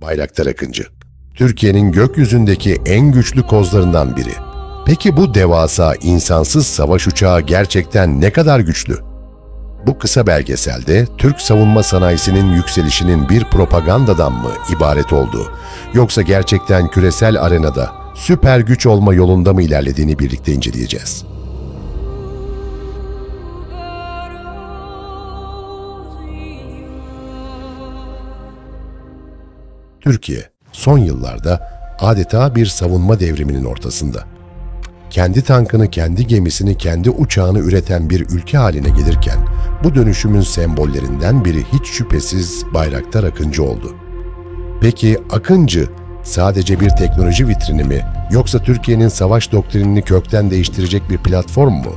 Bayraktar Akıncı. Türkiye'nin gökyüzündeki en güçlü kozlarından biri. Peki bu devasa insansız savaş uçağı gerçekten ne kadar güçlü? Bu kısa belgeselde Türk savunma sanayisinin yükselişinin bir propagandadan mı ibaret olduğu, yoksa gerçekten küresel arenada süper güç olma yolunda mı ilerlediğini birlikte inceleyeceğiz. Türkiye son yıllarda adeta bir savunma devriminin ortasında. Kendi tankını, kendi gemisini, kendi uçağını üreten bir ülke haline gelirken bu dönüşümün sembollerinden biri hiç şüphesiz Bayraktar Akıncı oldu. Peki Akıncı sadece bir teknoloji vitrini mi yoksa Türkiye'nin savaş doktrinini kökten değiştirecek bir platform mu?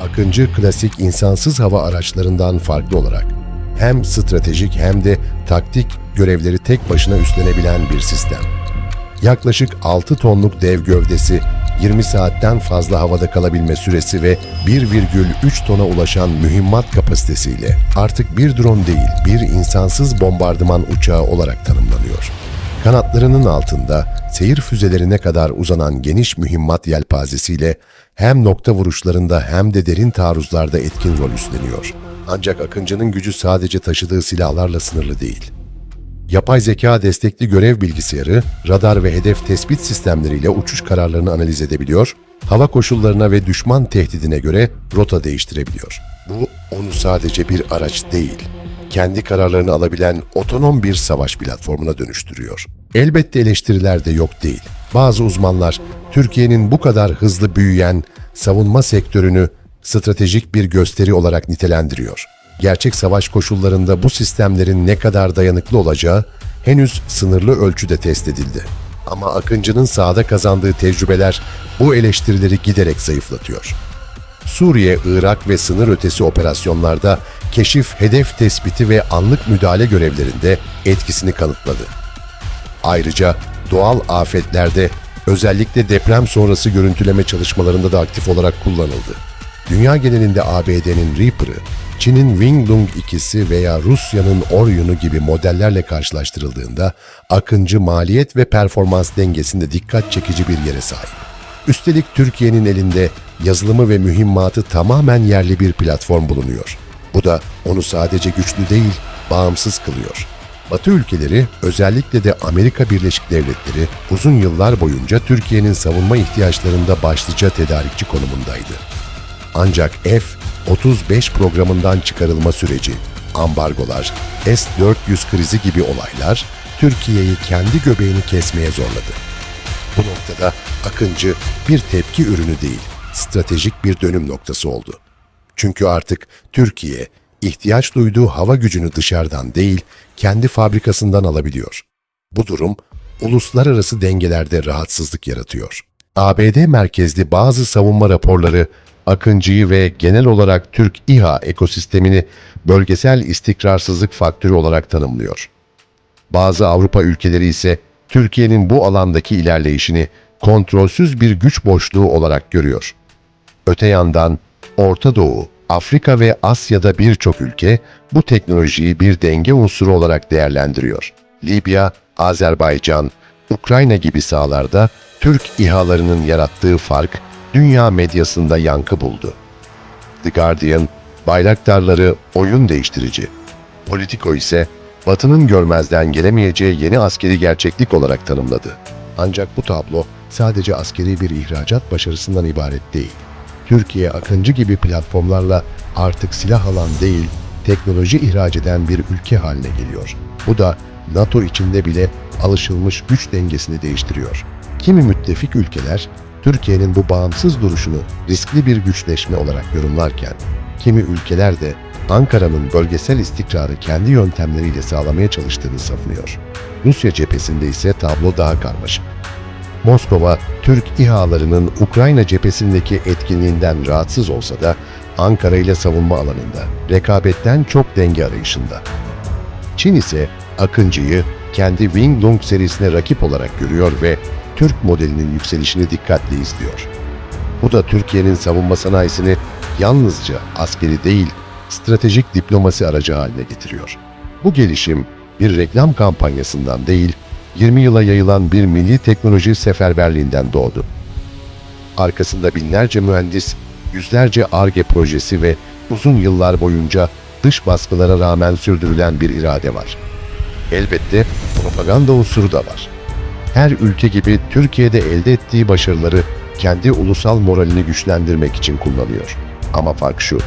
Akıncı klasik insansız hava araçlarından farklı olarak hem stratejik hem de taktik görevleri tek başına üstlenebilen bir sistem. Yaklaşık 6 tonluk dev gövdesi, 20 saatten fazla havada kalabilme süresi ve 1,3 tona ulaşan mühimmat kapasitesiyle artık bir drone değil, bir insansız bombardıman uçağı olarak tanımlanıyor. Kanatlarının altında seyir füzelerine kadar uzanan geniş mühimmat yelpazesiyle hem nokta vuruşlarında hem de derin taarruzlarda etkin rol üstleniyor. Ancak Akıncı'nın gücü sadece taşıdığı silahlarla sınırlı değil. Yapay zeka destekli görev bilgisayarı, radar ve hedef tespit sistemleriyle uçuş kararlarını analiz edebiliyor, hava koşullarına ve düşman tehdidine göre rota değiştirebiliyor. Bu onu sadece bir araç değil, kendi kararlarını alabilen otonom bir savaş platformuna dönüştürüyor. Elbette eleştiriler de yok değil. Bazı uzmanlar Türkiye'nin bu kadar hızlı büyüyen savunma sektörünü stratejik bir gösteri olarak nitelendiriyor. Gerçek savaş koşullarında bu sistemlerin ne kadar dayanıklı olacağı henüz sınırlı ölçüde test edildi. Ama Akıncı'nın sahada kazandığı tecrübeler bu eleştirileri giderek zayıflatıyor. Suriye, Irak ve sınır ötesi operasyonlarda keşif, hedef tespiti ve anlık müdahale görevlerinde etkisini kanıtladı. Ayrıca doğal afetlerde özellikle deprem sonrası görüntüleme çalışmalarında da aktif olarak kullanıldı. Dünya genelinde ABD'nin Reaper'ı, Çin'in Winglong 2'si veya Rusya'nın Orion'u gibi modellerle karşılaştırıldığında Akıncı maliyet ve performans dengesinde dikkat çekici bir yere sahip. Üstelik Türkiye'nin elinde yazılımı ve mühimmatı tamamen yerli bir platform bulunuyor. Bu da onu sadece güçlü değil, bağımsız kılıyor. Batı ülkeleri, özellikle de Amerika Birleşik Devletleri uzun yıllar boyunca Türkiye'nin savunma ihtiyaçlarında başlıca tedarikçi konumundaydı. Ancak F-35 programından çıkarılma süreci, ambargolar, S-400 krizi gibi olaylar Türkiye'yi kendi göbeğini kesmeye zorladı. Bu noktada Akıncı bir tepki ürünü değil, stratejik bir dönüm noktası oldu. Çünkü artık Türkiye ihtiyaç duyduğu hava gücünü dışarıdan değil, kendi fabrikasından alabiliyor. Bu durum uluslararası dengelerde rahatsızlık yaratıyor. ABD merkezli bazı savunma raporları Akıncı'yı ve genel olarak Türk İHA ekosistemini bölgesel istikrarsızlık faktörü olarak tanımlıyor. Bazı Avrupa ülkeleri ise Türkiye'nin bu alandaki ilerleyişini kontrolsüz bir güç boşluğu olarak görüyor. Öte yandan Orta Doğu, Afrika ve Asya'da birçok ülke bu teknolojiyi bir denge unsuru olarak değerlendiriyor. Libya, Azerbaycan, Ukrayna gibi sahalarda Türk İHA'larının yarattığı fark dünya medyasında yankı buldu. The Guardian, bayraktarları oyun değiştirici. Politico ise Batı'nın görmezden gelemeyeceği yeni askeri gerçeklik olarak tanımladı. Ancak bu tablo sadece askeri bir ihracat başarısından ibaret değil. Türkiye Akıncı gibi platformlarla artık silah alan değil, teknoloji ihraç eden bir ülke haline geliyor. Bu da NATO içinde bile alışılmış güç dengesini değiştiriyor. Kimi müttefik ülkeler Türkiye'nin bu bağımsız duruşunu riskli bir güçleşme olarak yorumlarken, kimi ülkeler de Ankara'nın bölgesel istikrarı kendi yöntemleriyle sağlamaya çalıştığını savunuyor. Rusya cephesinde ise tablo daha karmaşık. Moskova, Türk İHA'larının Ukrayna cephesindeki etkinliğinden rahatsız olsa da Ankara ile savunma alanında rekabetten çok denge arayışında. Çin ise Akıncı'yı kendi Winglong serisine rakip olarak görüyor ve Türk modelinin yükselişini dikkatle izliyor. Bu da Türkiye'nin savunma sanayisini yalnızca askeri değil, stratejik diplomasi aracı haline getiriyor. Bu gelişim bir reklam kampanyasından değil, 20 yıla yayılan bir milli teknoloji seferberliğinden doğdu. Arkasında binlerce mühendis, yüzlerce ARGE projesi ve uzun yıllar boyunca dış baskılara rağmen sürdürülen bir irade var. Elbette propaganda unsuru da var. Her ülke gibi Türkiye'de elde ettiği başarıları kendi ulusal moralini güçlendirmek için kullanıyor. Ama fark şu,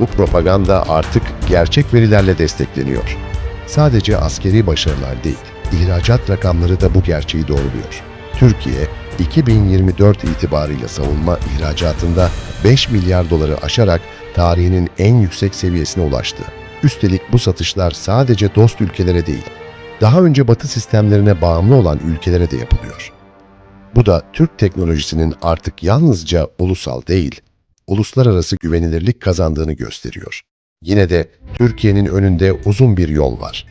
bu propaganda artık gerçek verilerle destekleniyor. Sadece askeri başarılar değil, ihracat rakamları da bu gerçeği doğruluyor. Türkiye, 2024 itibarıyla savunma ihracatında 5 milyar doları aşarak tarihinin en yüksek seviyesine ulaştı. Üstelik bu satışlar sadece dost ülkelere değil, daha önce Batı sistemlerine bağımlı olan ülkelere de yapılıyor. Bu da Türk teknolojisinin artık yalnızca ulusal değil, uluslararası güvenilirlik kazandığını gösteriyor. Yine de Türkiye'nin önünde uzun bir yol var.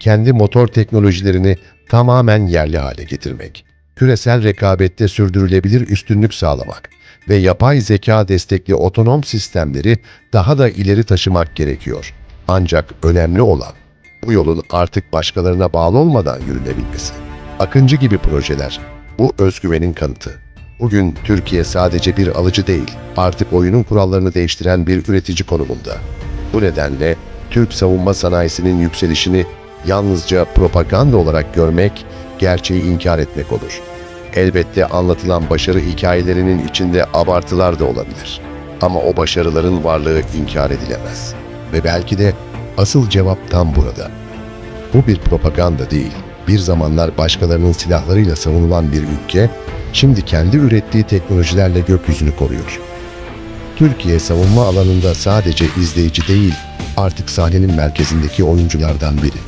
Kendi motor teknolojilerini tamamen yerli hale getirmek, küresel rekabette sürdürülebilir üstünlük sağlamak ve yapay zeka destekli otonom sistemleri daha da ileri taşımak gerekiyor. Ancak önemli olan bu yolun artık başkalarına bağlı olmadan yürünebilmesi. Akıncı gibi projeler bu özgüvenin kanıtı. Bugün Türkiye sadece bir alıcı değil, artık oyunun kurallarını değiştiren bir üretici konumunda. Bu nedenle Türk savunma sanayisinin yükselişini yalnızca propaganda olarak görmek, gerçeği inkar etmek olur. Elbette anlatılan başarı hikayelerinin içinde abartılar da olabilir. Ama o başarıların varlığı inkar edilemez. Ve belki de asıl cevap tam burada. Bu bir propaganda değil. Bir zamanlar başkalarının silahlarıyla savunulan bir ülke, şimdi kendi ürettiği teknolojilerle gökyüzünü koruyor. Türkiye savunma alanında sadece izleyici değil, artık sahnenin merkezindeki oyunculardan biri.